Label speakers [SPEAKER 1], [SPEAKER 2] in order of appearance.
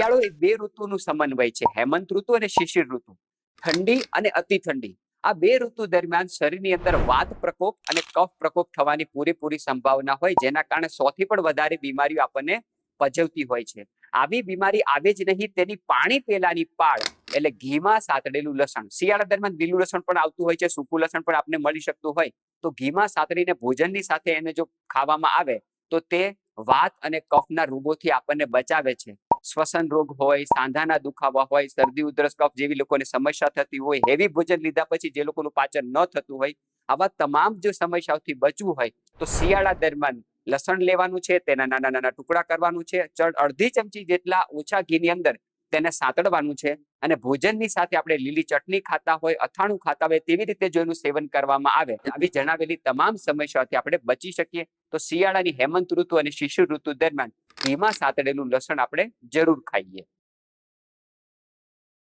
[SPEAKER 1] શિયાળો એ બે ઋતુનું સમન્વય છે, હેમંત ઋતુ અને શિશિર ઋતુ. ઠંડી અને અતિ ઠંડી. આ બે ઋતુ દરમિયાન શરીરની અંદર વાત પ્રકોપ અને કફ પ્રકોપ થવાની પૂરેપૂરી સંભાવના હોય, જેના કારણે સૌથી પણ વધારે બીમારીઓ આપણને પજવતી હોય છે. આવી બીમારી આવે જ નહીં, તેની પાણી પેલાની પાળ, એટલે ઘીમાં સાતડેલું લસણ. શિયાળા દરમિયાન લીલું લસણ પણ આવતું હોય છે, સૂકું લસણ પણ આપને મળી શકતું હોય. તો ઘીમાં સાતડીને ભોજનની સાથે એને જો ખાવામાં આવે, તો તે વાત અને કફના રોગોથી આપણને બચાવે છે. શ્વસન રોગ હોય, સાંધાના દુખાવા હોય, શરદી, ઉધરસ, કફ જેવી લોકોને સમસ્યા થતી હોય, હેવી ભોજન લીધા પછી જે લોકોનું પાચન ન થતું હોય, આવા તમામ જો સમસ્યાઓથી બચવું હોય, તો શિયાળા દરમિયાન લસણ લેવાનું છે, તેના નાના નાના ટુકડા કરવાનું છે ચડ અડધી ચમચી જેટલા ઓછા ઘીની અંદર તેને સાતડવાનું છે અને ભોજનની સાથે આપણે લીલી ચટણી ખાતા હોય, અથાણું ખાતા હોય, તેવી રીતે જો એનું સેવન કરવામાં આવે, આવી જણાવેલી તમામ સમસ્યાઓથી આપણે બચી શકીએ. તો શિયાળાની હેમંત ઋતુ અને શિશુ ઋતુ દરમિયાન ઘીમાં સાતડેલું લસણ આપણે જરૂર ખાઈએ.